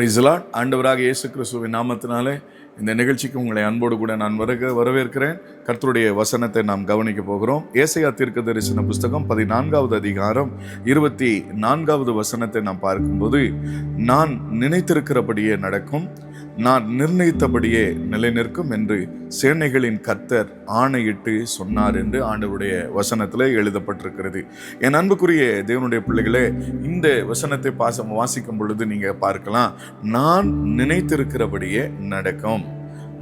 பிரைஸ்லாட் ஆண்டவராக இயேசு கிறிஸ்துவின் நாமத்தினாலே இந்த நிகழ்ச்சிக்கு உங்களை அன்போடு கூட நான் வருக வரவேற்கிறேன். கர்த்தருடைய வசனத்தை நாம் கவனிக்க போகிறோம். ஏசையா தீர்க்க தரிசன புஸ்தகம் பதினான்காவது அதிகாரம் இருபத்தி நான்காவது வசனத்தை நாம் பார்க்கும்போது நான் நினைத்திருக்கிறபடியே நடக்கும். நான் நிர்ணயித்தபடியே நிலை நிற்கும் என்று சேனைகளின் கர்த்தர் ஆணையிட்டு சொன்னார் என்று ஆண்டவருடைய வசனத்தில் எழுதப்பட்டிருக்கிறது. என் அன்புக்குரிய தேவனுடைய பிள்ளைகளே இந்த வசனத்தை பாசம் வாசிக்கும் பொழுது நீங்கள் பார்க்கலாம் நான் நினைத்திருக்கிறபடியே நடக்கும்.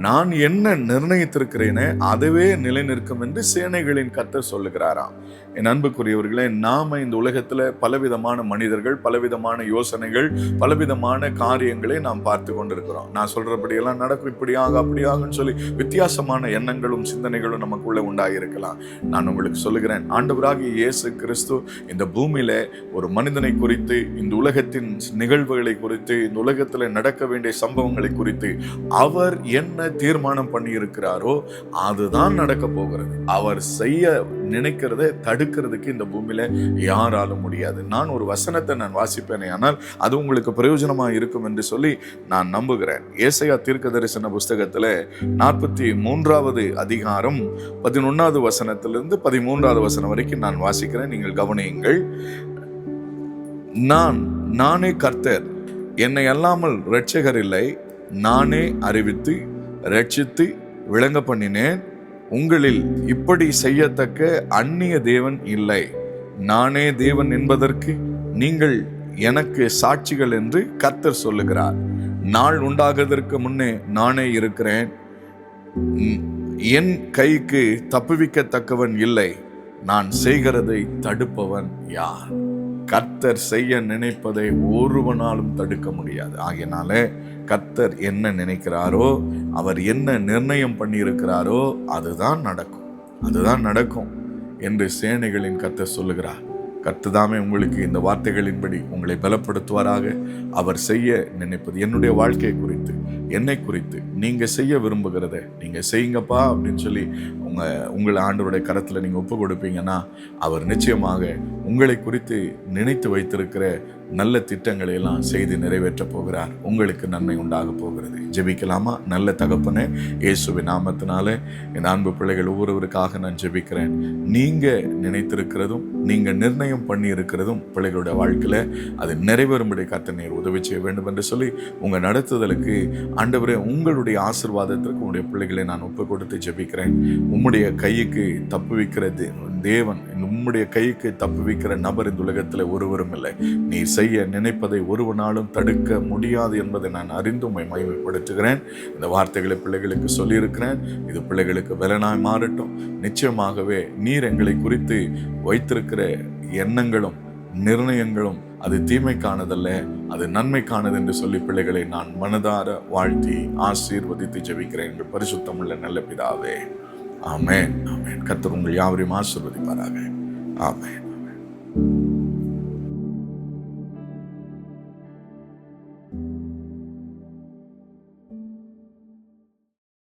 நான் என்ன நிர்ணயித்திருக்கிறேனே அதுவே நிலைநிற்கும் என்று சேனைகளின் கர்த்தர் சொல்லுகிறாராம். என் அன்புக்குரியவர்களே நாம இந்த உலகத்துல பலவிதமான மனிதர்கள் பலவிதமான யோசனைகள் பலவிதமான காரியங்களை நாம் பார்த்து கொண்டிருக்கிறோம். நான் சொல்றபடியெல்லாம் நடக்கும் இப்படியாக அப்படியாகும்னு சொல்லி வித்தியாசமான எண்ணங்களும் சிந்தனைகளும் நமக்குள்ள உண்டாகியிருக்கலாம் நான் உங்களுக்கு சொல்லுகிறேன் ஆண்டவராகிய இயேசு கிறிஸ்து இந்த பூமியில ஒரு மனிதனை குறித்து இந்த உலகத்தின் நிகழ்வுகளை குறித்து இந்த உலகத்துல நடக்க வேண்டிய சம்பவங்களை குறித்து அவர் என்ன தீர்மானம் பண்ணி இருக்கிறாரோ அதுதான் நடக்க போகிறது. அவர் செய்ய நினைக்கிறதை தடுக்கிறதுக்கு இந்த பூமியில யாராலும் முடியாது. நான் ஒரு வசனத்தை நான் வாசிப்பேனே ஆனால் அது உங்களுக்கு பிரயோஜனமா இருக்கும் என்று சொல்லி நான் நம்புகிறேன். ஏசையா தீர்க்க தரிசன புஸ்தகத்துல நாற்பத்தி மூன்றாவது அதிகாரம் பதினொன்னாவது வசனத்திலிருந்து பதிமூன்றாவது வசனம் வரைக்கும் நான் வாசிக்கிறேன். நீங்கள் கவனியுங்கள். நான் நானே கர்த்தர். என்னை அல்லாமல் இரட்சகர் இல்லை. நானே அறிவித்து ரட்சித்து விளங்க பண்ணினேன். உங்களில் இப்படி செய்யத்தக்க அந்நிய தேவன் இல்லை. நானே தேவன் என்பதற்கு நீங்கள் எனக்கு சாட்சிகள் என்று கத்தர் சொல்லுகிறார். நாள் உண்டாகுவதற்கு முன்னே நானே இருக்கிறேன். என் கைக்கு தப்புவிக்கத்தக்கவன் இல்லை. நான் செய்கிறதை தடுப்பவன் யார்? கர்த்தர் செய்ய நினைப்பதை ஒருவனாலும் தடுக்க முடியாது. ஆகையினால கர்த்தர் என்ன நினைக்கிறாரோ அவர் என்ன நிர்ணயம் பண்ணியிருக்கிறாரோ அதுதான் நடக்கும். அதுதான் நடக்கும் என்று சேனைகளின் கர்த்தர் சொல்லுகிறார். கர்த்ததாமே உங்களுக்கு இந்த வார்த்தைகளின்படி உங்களை பலப்படுத்துவாராக. அவர் செய்ய நினைப்பது என்னுடைய வாழ்க்கை குறித்து என்னை குறித்து நீங்கள் செய்ய விரும்புகிறத நீங்கள் செய்யுங்கப்பா அப்படின்னு சொல்லி உங்களை ஆண்டவருடைய கரத்தில் நீங்கள் ஒப்பு கொடுப்பீங்கன்னா அவர் நிச்சயமாக உங்களை குறித்து நினைத்து வைத்திருக்கிற நல்ல திட்டங்களை எல்லாம் செய்து நிறைவேற்ற போகிறார். உங்களுக்கு நன்மை உண்டாக போகிறது. ஜெபிக்கலாமா? நல்ல தகப்பனே இயேசுவின் நாமத்தினாலே என் அன்பு பிள்ளைகள் ஒவ்வொருவருக்காக நான் ஜெபிக்கிறேன். நீங்கள் நினைத்திருக்கிறதும் நீங்கள் நிர்ணயம் பண்ணி இருக்கிறதும் பிள்ளைகளுடைய வாழ்க்கையில் அது நிறைவேறும்படி கத்த உதவி செய்ய வேண்டும் என்று சொல்லி உங்கள் நடத்துதலுக்கு ஆண்டவரே உங்களுடைய ஆசிர்வாதத்திற்கு உங்களுடைய பிள்ளைகளை நான் ஒப்பு கொடுத்து ஜெபிக்கிறேன். உம்முடைய கைக்கு தப்பு வைக்கிறது தேவன் உம்முடைய கைக்கு தப்புவிக்கிற நபர் இந்த உலகத்தில் ஒருவரும் இல்லை. நீ செய்ய நினைப்பதை ஒருவனாலும் தடுக்க முடியாது என்பதை நான் அறிந்து உண்மை மகிமைப்படுத்துகிறேன். இந்த வார்த்தைகளை பிள்ளைகளுக்கு சொல்லியிருக்கிறேன். இது பிள்ளைகளுக்கு பலனாய் மாறட்டும். நிச்சயமாகவே நீர் எங்களை குறித்து வைத்திருக்கிற எண்ணங்களும் நிர்ணயங்களும் அது தீமைக்கானதல்ல அது நன்மைக்கானது என்று சொல்லி பிள்ளைகளை நான் மனதார வாழ்த்தி ஆசீர்வதித்து ஜெபிக்கிறேன். எங்கள் பரிசுத்தமுள்ள நல்ல பிதாவே. ஆமேன். ஆமேன். கத்தர் உங்கள் யாவரையும் ஆசிர்வதிப்பாராக. ஆமேன்.